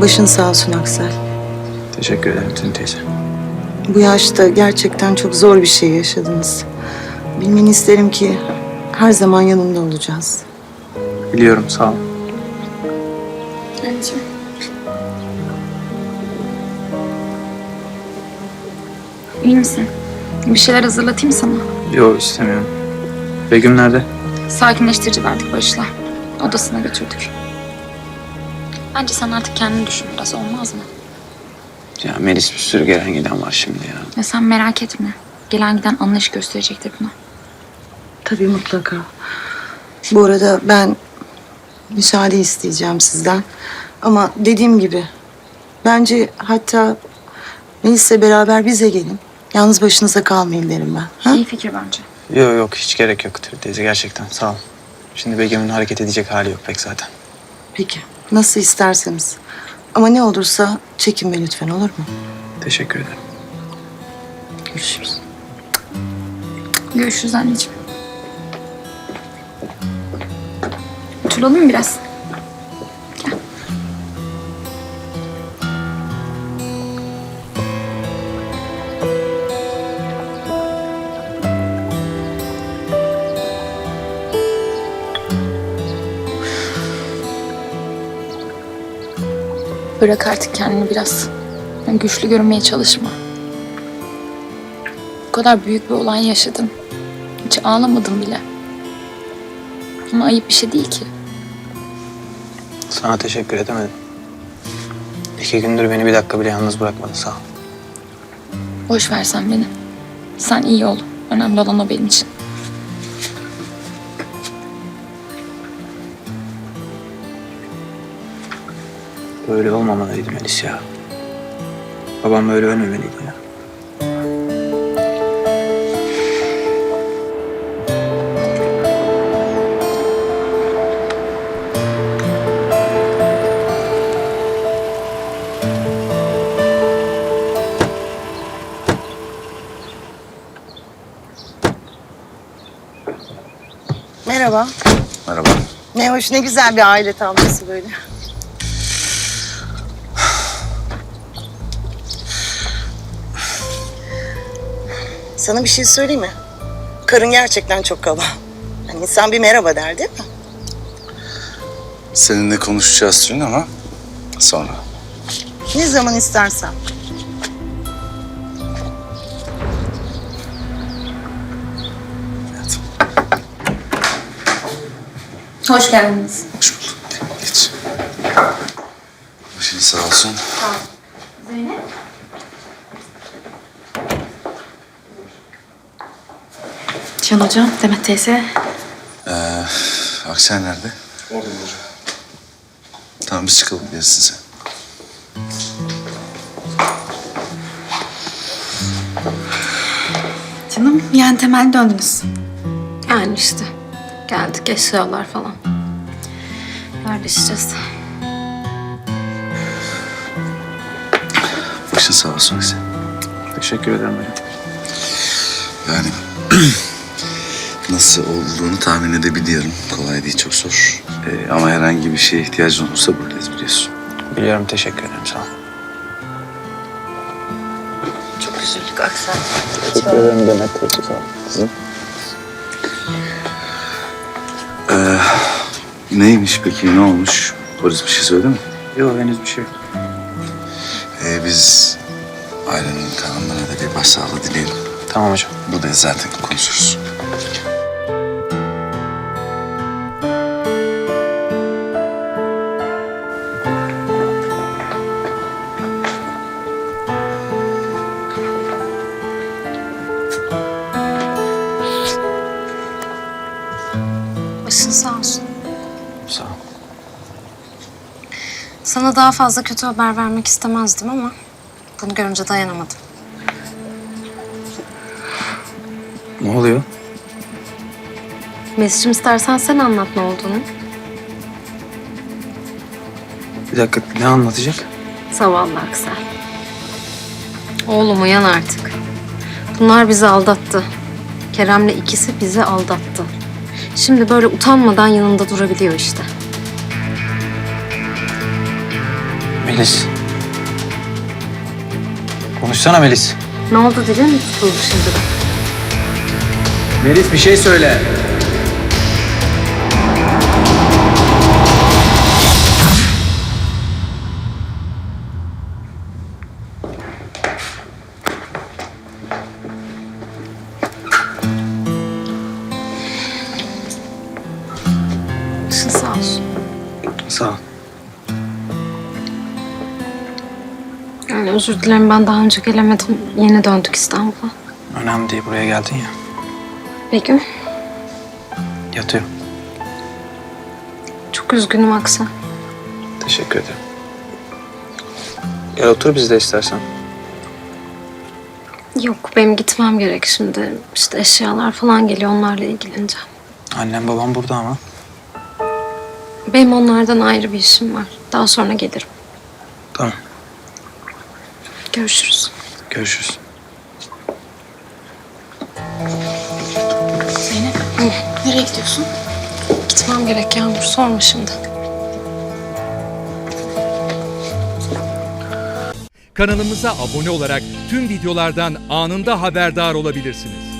Başın sağ olsun Aksel. Teşekkür ederim Tülin teyze. Bu yaşta gerçekten çok zor bir şey yaşadınız. Bilmeni isterim ki her zaman yanında olacağız. Biliyorum sağ ol. Anneciğim. İyi misin? Bir şeyler hazırlatayım sana. Yok istemiyorum. Begüm nerede? Sakinleştirici verdik Barış'la. Odasına götürdük. Bence sen artık kendini düşün biraz olmaz mı? Ya Melis bir sürü gelen giden var şimdi ya. Ya sen merak etme. Gelen giden anlayış gösterecektir buna. Tabii mutlaka. Bu arada ben müsaade isteyeceğim sizden. Ama dediğim gibi bence hatta Melis'le beraber bize gelin. Yalnız başınıza kalmayın derim ben. Ha? İyi fikir bence. Yok yok hiç gerek yok teyze gerçekten sağ ol. Şimdi Begüm'ün hareket edecek hali yok pek zaten. Peki. Nasıl isterseniz. Ama ne olursa çekinme lütfen olur mu? Teşekkür ederim. Görüşürüz. Görüşürüz anneciğim. Oturalım mı biraz? Bırak artık kendini biraz. Yani güçlü görünmeye çalışma. Bu kadar büyük bir olay yaşadın. Hiç ağlamadım bile. Ama ayıp bir şey değil ki. Sana teşekkür edemedim. İki gündür beni bir dakika bile yalnız bırakmadın sağ ol. Boş ver sen beni. Sen iyi ol. Önemli olan o benim için. Böyle olmamalıydı Melis ya. Babam böyle ölmemeliydi ya. Merhaba. Merhaba. Ne hoş ne güzel bir aile tablosu böyle. Sana bir şey söyleyeyim mi? Karın gerçekten çok kaba. Hani insan bir merhaba der değil mi? Seninle konuşacağız Tülin ama sonra. Ne zaman istersen. Hoş geldiniz. Hoş bulduk. Geç. Başın sağ olsun. Zeynep. Can hocam, Demet teyze. Ee, Aksel nerede? Orada hocam. Tamam biz çıkalım gelirsin sen. Canım yani temel döndünüz. Yani işte. Geldik eşyalar falan. Yerleşeceğiz. Başın sağ olsun Aksel. Teşekkür ederim hocam. Yani nasıl olduğunu tahmin edebiliyorum. Kolay değil, çok zor. Ee, ama herhangi bir şeye ihtiyacın olursa buradayız biliyorsun. Biliyorum teşekkür ederim sağ ol. Çok üzüldük Aksel. Teşekkür ederim Demet. Teşekkür sağ ol. Kızım. Ee, neymiş peki, ne olmuş? Polis bir şey söyledi mi? Yok henüz bir şey yok. Ee, biz ailenin kanunlarına da bir başsağlığı dileyelim. Tamam hocam. Buradayız zaten konuşuruz. Başın sağ olsun. Sağ ol. Sana daha fazla kötü haber vermek istemezdim ama bunu görünce dayanamadım. Ne oluyor? Mesut'cum istersen sen anlat ne olduğunu. Bir dakika ne anlatacak? Zavallı Aksel. Oğlum uyan artık. Bunlar bizi aldattı. Kerem'le ikisi bizi aldattı. Şimdi böyle utanmadan yanında durabiliyor işte. Melis. Konuşsana Melis. Ne oldu dilin mi tutuldu şimdi? Melis bir şey söyle. Başın sağ olsun. Sağ ol. Yani özür dilerim ben daha önce gelemedim. Yeni döndük İstanbul'a. Önemli değil buraya geldin ya. Begüm Yatıyor. çok üzgünüm Aksel. Teşekkür ederim. Gel otur bizde istersen. Yok benim gitmem gerek şimdi. İşte eşyalar falan geliyor onlarla ilgileneceğim. Annem babam burada ama. Benim onlardan ayrı bir işim var. Daha sonra gelirim. Tamam. Görüşürüz. Görüşürüz. Nereye gidiyorsun? Gitmem gerek Yağmur. Sorma şimdi. Kanalımıza abone olarak tüm videolardan anında haberdar olabilirsiniz.